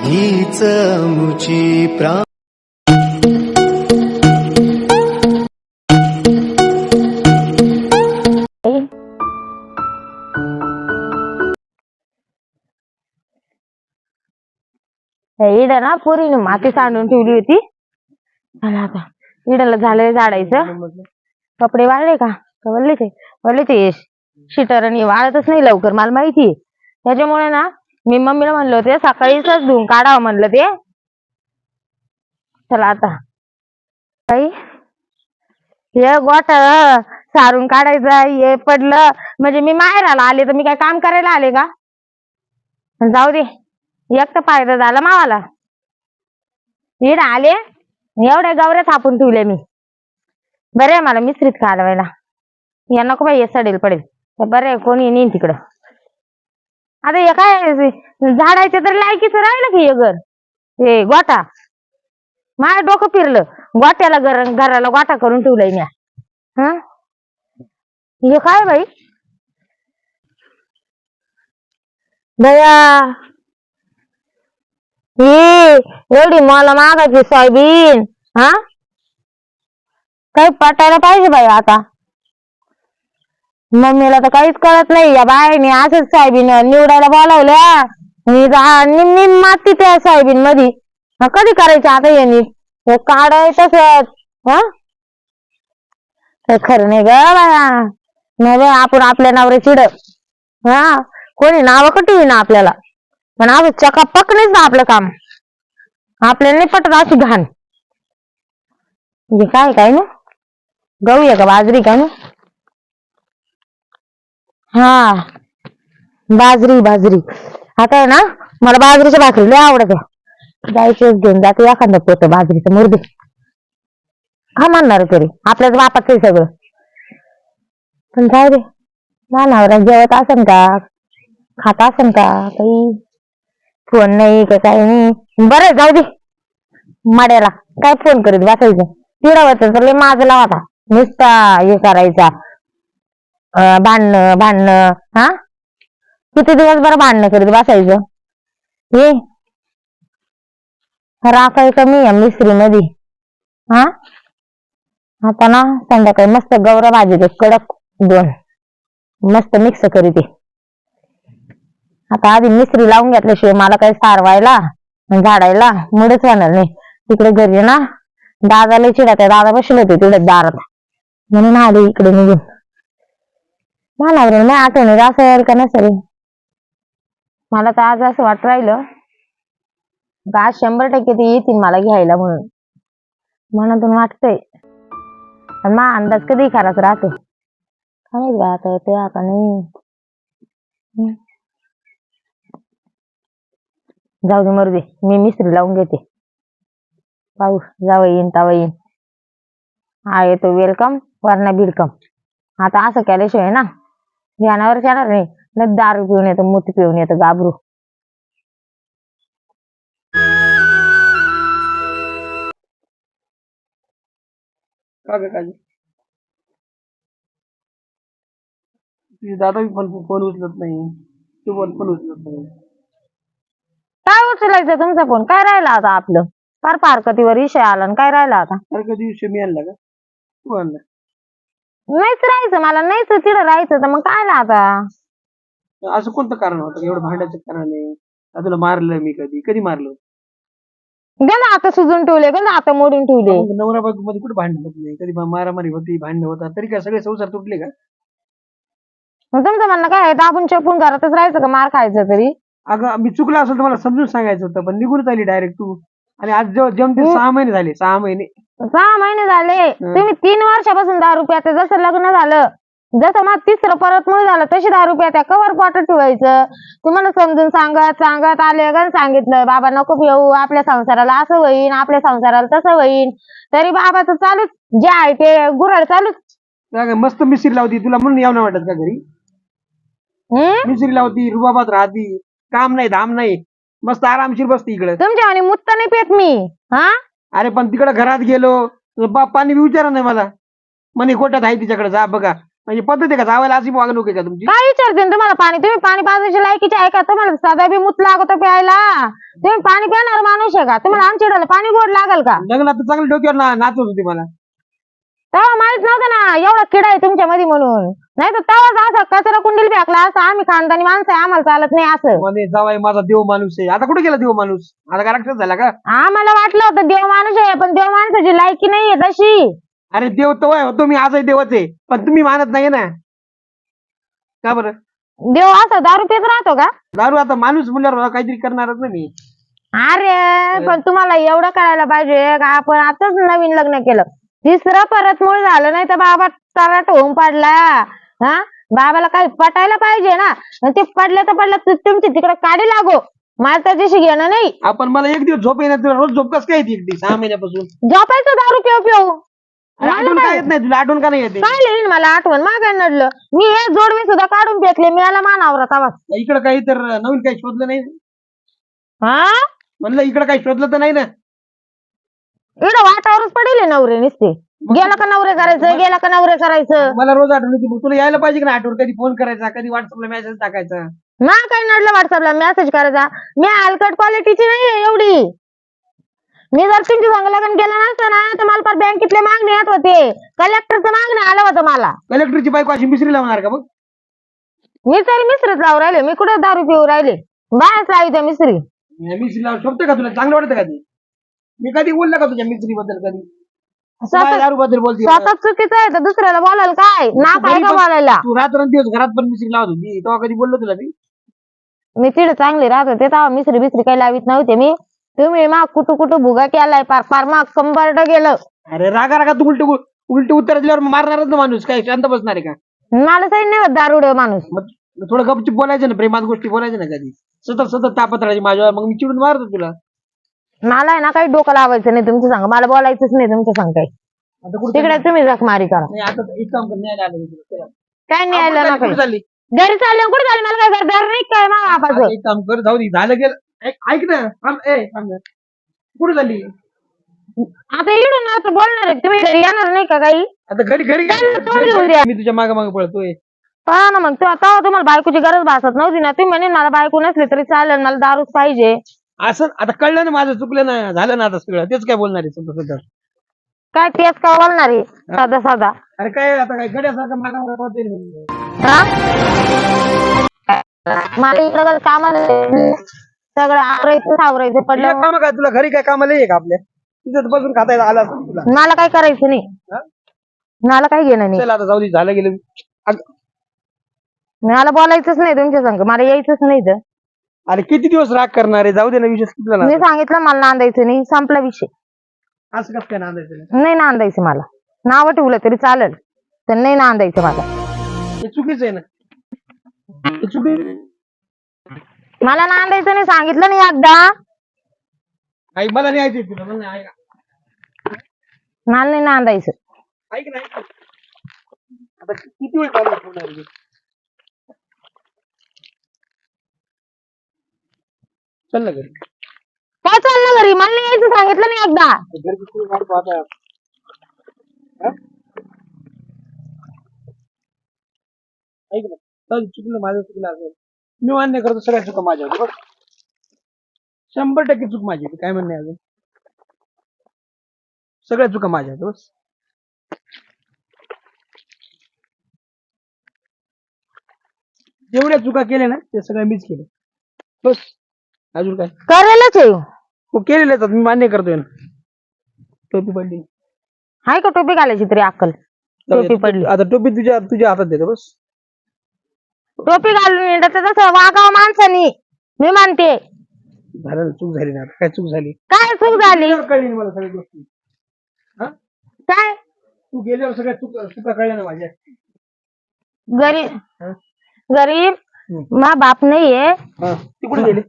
हीच मुची प्रा इड ना पोरीने माती सांडून ठेवली होती. चला आता. इडला झालंय झाडायचं. कपडे वाळले का? का वळले ते वळले ते शिटर आणि वाळतच नाही लवकर मला माहिती त्याच्यामुळे ना मी मम्मीला म्हणलं होते सकाळीच धुवून काढावं म्हणलं ते. चला आता. काही हे गोट सारून काढायचं हे पडलं. म्हणजे मी माहेराला आले तर मी काय काम करायला आले का? जाऊ दे एक तर फायदा झाला मावाला. इड आले एवढ्या गवऱ्या थापून ठेवले मी. बरे आहे मला मिश्रित काढवायला या नको बाई हे सडेल पडेल. बरे बरं आहे कोणी नेईन तिकडं. आता हे काय झाडायचं तर लायकीचं राहिलं की हे घर? हे गोटा माझं डोकं फिरलं. गोट्याला घर घराला गोटा करून ठेवलाय मी हा? हे काय बाई? दया. ही एवढी मला मागायची सोयाबीन. हा? काही पटायला पाहिजे बाई आता. मम्मीला तर काहीच कळत नाही. या बायने असंच सोयाबीन निवडायला बोलावल्या मी जा- माती त्या सोयाबीन मध्ये कधी करायचं आता यांनी? हे काढाय तसंच. हा? खरं नाही ग बाया नाही आपण आपल्या नावरे चिड. हा? कोणी नाव कटवी ना आपल्याला? पण आपण चकापक नाहीच ना आपलं काम. आपल्याला नाही पटत अशी घाण. हे काय काय ना? गहू आहे का बाजरी का ना? हा. बाजरी बाजरी. आता आहे ना मला बाजरीच्या भाकरी लय आवडत. जायचे घेऊन जाते एखादा पोत बाजरीचं मुर्दी. हा म्हणणार तरी. आपल्याच बापाच आहे सगळं. पण जाऊ दे. मानावर जेवत असन का? खात असन का? काही फोन नाही का काही नाही. बरं जाऊ दे. माड्याला. काय फोन करीत बसायचं? तिरावरचं तर लय माझला होता. नुसता हे करायचा. भांडणं भांडणं हा? किती दिवस बरं भांडणं करीत बसायचं? ये राखाय कमी आहे मिसरी मध्ये हा? आता ना संध्याकाळी मस्त गौर भाजी कडक दोन. मस्त मिक्स करीते. आता आधी मिसरी लावून घेतल्याशिवाय मला काही सारवायला झाडायला मुळेच होणार नाही. तिकडे घरी ना दादाला चिडा त्या दादा बसले होते तिकडे दारात. म्हणून आले इकडे निघून. मला नाही आठवण येत असं यायला का नसेल? मला तर आज असं वाटत राहिलं आज शंभर टक्के ते येतील मला घ्यायला म्हणून. मनातून वाटतंय. पण मा अंदाज कधी खराच राहतो. काय माहीत आता येते आता नाही. जाऊ दे मरू दे मी मिस्त्री लावून घेते. पाहू जावं येईन तवा येईन. हा येतो वेलकम वरना भिडकम आता असं केल्याशिवाय ना ध्यानावर येणार नाही. न दारू पिऊन येतं मोठी पिऊन येतं गाबरू का ग काजी तुझे दादा बी फोन फोन उचलत नाही. तू पण फोन उचलत नाही. काय उचलायचं तुमचा फोन? काय राहिला आता आपलं? फार पारकतीवर विषय आला आणि काय राहिला आता? सारख्या दिवशी मी आणला का? तू आणला. नाहीच राहायचं मला नाहीच तिथं राहायचं तर मग काय आता? असं कोणतं कारण होतं? एवढं भांडायचं कारण आहे? तुला मारलं मी कधी? कधी मारलं? गंज आता सुजून ठेवले गंज आता मोडून ठेवले. मग नवरा बायको मध्ये कुठे भांडण होत नाही? कधी मारामारी होती भांडण होतात तरी काय सगळे संसार तुटले का? मग तुमचं म्हणणं काय आहे? आपण चपून घरातच राहायचं का? मार खायचं तरी? अगं मी चुकलं असेल तर मला समजून सांगायचं होतं पण निघून आली डायरेक्ट तू. आणि आज जेव्हा जमते सहा महिने झाले सहा महिने. सहा महिने झाले. तुम्ही तीन वर्षापासून दहा रुपयाचं जसं लग्न झालं जसं मग तिसरं परत मूळ झालं तशी दहा रुपया त्या कवर पॉट ठेवायचं. तुम्हाला समजून सांगत सांगत आले गण सांगितलं बाबा नको पिऊ आपल्या संसाराला असं होईन आपल्या संसाराला तसं होईन. तरी बाबाचं चालूच. जे आहे ते गुराळ चालूच. काय मस्त मिस्त्री लावती. तुला म्हणून यावं नाही वाटत का घरी? हम्म? मिस्त्री लावती रुबाबात राहती. काम नाही धाम नाही. मस्त आरामशीर बसती इकडे. तुमच्या आणि मुत्त नाही पेत मी. हा? अरे पण तिकडे घरात गेलो बाप्पानी विचारा नाही मला. म्हणे कोट्यात आहे तिच्याकडे? जा बघा. म्हणजे पद्धत आहे का? जावायला अशी वागणूक आहे का तुमची? काय विचारते ना तुम्हाला पाणी? तुम्ही पाणी पाजायची लायकीचे आहे का? तुम्हाला साधा बी मूत लागतो प्यायला. तुम्ही पाणी पिणार माणूस आहे का? तुम्हाला आमच्या इकडे पाणी गोड लागल का? लग्नात तर चांगलं डोक्यावर ना नाचत होती मला. तेव्हा माहीत नव्हतं ना एवढा किडा आहे तुमच्या मध्ये म्हणून. नाही तर तेव्हाच असं कचरा कुंडील फेकला असं आम्ही खानदानी माणसं आहे आम्हाला चालत नाही असं. म्हणे जावाय माझा देव माणूस आहे. आता कुठे गेला देव माणूस? आता का राक्षस झाला का? आम्हाला वाटलं होतं देव माणूस आहे पण देव माणसाची लायकी नाहीये तशी. अरे देव तो आहे मी आजही देवच आहे पण तुम्ही मानत नाही ना. का बरं? देव असं दारू पित राहतो का? दारू आता माणूस म्हणल्यावर काहीतरी करणारच ना मी. अरे पण तुम्हाला एवढं कळायला पाहिजे का आपण आताच नवीन लग्न केलं. तिसरं परत मूळ झालं नाही तर बाबा तराट होऊन पडला. हा? बाबाला काही पटायला पाहिजे ना. ते पडलं तर पडलं तु- तुमची तिकडे काढी लागो. मला त्याच्याशी घेणं नाही. आपण मला एक दिवस झोप येणार तुला रोज झोप कसं काय येते एकटी सहा महिन्यापासून. झोपायचं दारू पिऊ पिऊ. अरे मला आठवण काय- काय येत नाही तुला? आठवण का नाही येते? काय मला? आठवण मागाय नडलं. मी हे जोडवी सुद्धा काढून फेकले मी याला मानावर तवा इकडं काही तर नवीन काही शोधलं नाही? हा? म्हणलं इकडं काही शोधलं तर नाही ना? इकडं वाटावरच पडेल हे नवरे नुसते. गेला का नवरे करायचं? गेला का नवरे करायचं? मला रोज आठवण येते मग तुला यायला पाहिजे का नाही आठवण? कधी फोन करायचा कधी व्हॉट्सअपला मेसेज टाकायचा? मा काय नडलं व्हॉट्सअपला मेसेज करायचा. मी हलकट क्वालिटीची नाहीये एवढी. मी जर तुमची संग लग्न केलं नसतं ना तर मला पर बँकेतले मागणे येत होते. कलेक्टरचं मागणं आलं होतं मला. कलेक्टरची बायको अशी मिसरी लावणार का मग? मी तरी मिसरीत लावून राहिले. मी कुठे दारू पिऊ राहिले? बायच लावी त्या मिसरी. मिसरी लावून शोभते का तुला? चांगलं वाटतं का ते? मी कधी बोललं का तुझ्या मिसरी बद्दल कधी? स्वतः- दारू बद्दल बोलते स्वतः चुकीचं आहे तर दुसऱ्याला बोलायला काय? ना काय का बोलायला? तू रात्रंदिवस घरात पण मिसरी लावत. होती तेव्हा कधी बोललो तुला मी? मी तिथे चांगली राहत. होते तेव्हा मिसरी बिसरी काही लावित नव्हते मी. तुम्ही मग कुठं कुठं भुगा केलाय पार पार मग कंबरड गेलं. अरे रागा रागा तू उलट उलट उत्तर दिल्यावर मारणारच ना माणूस. काय शांत बसणार आहे का? मला सही नाही होत दारुड माणूस. मग थोडं गपचूप बोलायचं ना प्रेमात गोष्टी बोलायचं ना कधी? सतत सतत तापत राहायची माझ्यावर. मग मी चिडून मारतो तुला. मला आहे ना काही डोकं लावायचं नाही तुमच्या संग. मला बोलायचंच नाही तुमच्या संग काही. आता कुठं तिकडे तुम्ही जख मारी करा. नाही आता एक काम कर नाही आलं मी तुला. चला. काय नाही आलं ना कुठं काही चालली? घरी चालले कुठे चालले? मला काय घरदार नाही काय मा बापाचं. एक काम कर जाऊ दे. झालं गेलं. ऐक ऐक ना. थांब ए थांब. ना. कुठं झाली आता इकडून ना आता बोलणार आहे. तुम्ही घरी येणार नाही का काही? आता घरी घरी उद्या. मी तुझ्या मागे मागे पळतोय. पहा ना मग तेव्हा तेव्हा तुम्हाला बायकोची गरज भासत नव्हती ना. तुम्ही म्हणे मला बायको नसली तरी चालेल मला दारूच पाहिजे. असं आता कळलं ना माझं चुकलं ना झालं ना आता सगळं. तेच काय बोलणार आहे सध्या सध्या. काय तेच का बोलणार आहे? साधा साधा. अरे काय आता काय गड्यासारखं मागा मागा पळतोय ना. हा? मला इकडं कामाला सगळं आवरायचं सावरायचं तुला पडलं काम काय? तुला घरी काय कामाला आहे का आपल्या? तिथं बसून खाता येतं आला असेल तुला. मला काय करायचं नाही? मला काय घेणं नाही. चल आता जाऊ दे झालं गेलं. अग- मला बोलायचंच नाही तुमच्या संग. मला यायचंच नाही तर अरे किती दिवस राग करणार आहे? जाऊ दे ना विषय संपला ना मी सांगितलं मला नांदायचं नाही संपला विषय. असं कसं काय नांदायचं नाही? नांदायचं मला. नाव ठेवलं तरी चालेल तर नाही नांदायचं मला. हे चुकीचं आहे ना? हे चुकी मला नांदायचं नाही सांगितलं नाही एकदा. आई मला नाही ऐकायचं तुला मला नाही ऐका. मला नाही नांदायचं. ऐक ना ऐक ना. आता किती वेळ चालू ठेवणार आहे? चल ना घरी. काय चाललं घरी. मला नाही यायचं सांगितलं नाही एकदा. हा? ऐक ना चल चुकलं माझं चुकलं असेल मी मान्य करतो सगळ्या चुका माझ्या होत्या बघ. शंभर टक्के चूक माझी होती. काय म्हणणे अजून? सगळ्या चुका माझ्या होत्या बस. जेवढ्या चुका केल्या ना ते सगळ्या मीच केल्या. बस. अजून काय? करेलच आहे. हो केलेले आहेत मी मान्य करतोय ना. टोपी पडली. हाय का टोपी घालायची तरी अक्कल? टोपी पडली. आता टोपी तुझ्या तुझ्या हातात देतो बस. टोपी घालून तसं वागावं माणसानी. मी मानते. झालं ना चूक झाली ना. आता काय चूक झाली? काय चूक झाली? कळली ना मला सगळ्या गोष्टी? हा? काय? तू गेल्यावर सगळ्या चुक चुका कळल्या ना माझ्या. हा? घरी मा बाप नाहीये. हा. ती कुठे गेली?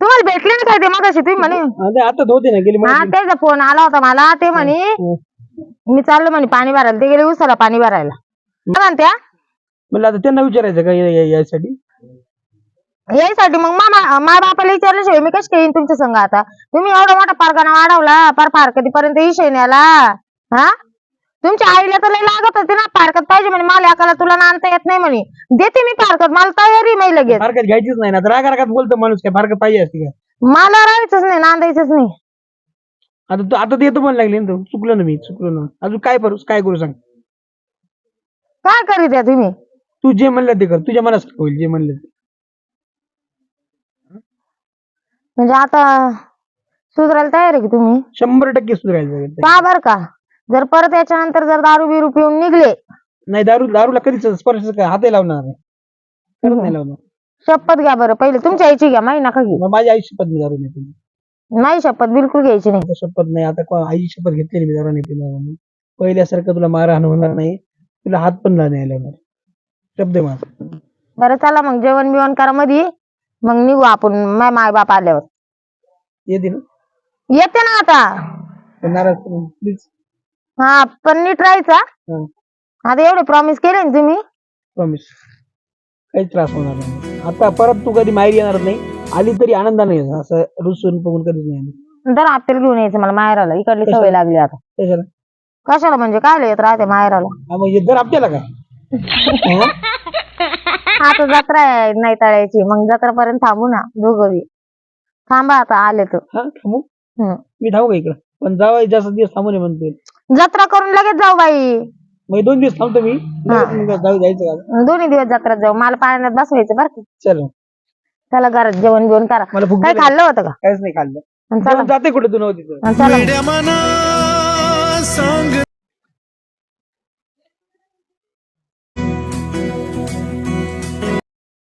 तुम्हाला भेटले ना काय ते मग तुम्ही म्हणे. आता होते ना गेली हा त्याचा फोन आला होता मला ते म्हणे मी चाललो म्हणे पाणी भरायला. ते गेले उसाला पाणी भरायला. काय म्हणत्या? म्हणलं आता त्यांना विचारायचं का या- या- यासाठी? यासाठी मग मामा मा बापाला विचारल्याशिवाय मी कशी येईन तुमच्या संग आता? तुम्ही एवढा मोठा पारगाना वाढवला पार पार कधीपर्यंत विषय न्याला हा? तुमच्या आईला तर लय लागत होते पाहिजे म्हणे मला एकाला तुला नांदता येत नाही म्हणे. देते मी फारकत मला तयारी नाही लगेच. फारकत घ्यायचीच नाही ना तर राग रागात बोलतो माणूस काय फारकत पाहिजे असते का? मला राहायचंच नाही नांदायचंच नाही. आता तू आता देतो पण लागली ना तू चुकलो ना मी चुकलो ना. अजून काय करू काय करू सांग? काय करीत आहे तुम्ही? तू जे म्हणलं ते कर तुझ्या मनासारखं होईल जे म्हणलं ते. म्हणजे आता सुधारायला तयार आहे की तुम्ही? शंभर टक्के सुधारायला. का बर का? जर परत याच्यानंतर जर दारू बिरू पिऊन निघले नाही दारू दारूला कधीच स्पर्श हातही लावणार नाही. खरंच नाही लावणार. शपथ घ्या बरं पहिले तुमच्या आईची घ्या माही नका घेऊ. मग माझी आई शपथ मी दारू नाही पिली नाही शपथ बिलकुल घ्यायची नाही. आता शपथ नाही आता को- आईची शपथ घेतलेली मी दारू नाही पिणार म्हणून. पहिल्यासारखं तुला मारहाण होणार नाही तुला हात पण नाही लावणार. शब्द आहे माझा. बरं चला मग जेवण बिवण करा मध्ये मग निघू आपण माय माय बाप आल्यावर. येते ना? येते ना आता. पण नाराज प्लीज हा पण नीट राहायचा आता एवढे प्रॉमिस केले ना तुम्ही? प्रॉमिस काहीच त्रास होणार नाही. आता परत तू कधी माहेर येणार नाही आली तरी आनंदाने ये. असं रुसून बघून कधीच नाही आली. तर आपल्याला घेऊन यायचं मला माहेराला. इकडली सवय? लागली आता. कशाला? कशाला म्हणजे काय येत राहते माहेराला? हा मग हे दर आपल्याला काय हा? आता जत्रा आहे नाही तळायची. मग जत्रापर्यंत थांबू ना दोघं बी. थांबा आता आले तर. हा थांबू? हम्म. मी थांबू का इकडं? पण जावं जास्त दिवस थांबू नये म्हणते. जत्रा करून लगेच जाऊ बाई. मग दोन दिवस थांबतो मी. जाऊ जायचं का? दोन्ही दिवस जत्रात जाऊ. मला पाण्यात बसवायचं बरं का. चल. चला घरात जेवण बिवण करा. मला भूक काय. खाल्लं होतं का? काहीच नाही खाल्लं. आणि चला. जेवण जाते कुठे तू नव्हती तर आणि चला. वेड्या मना सांग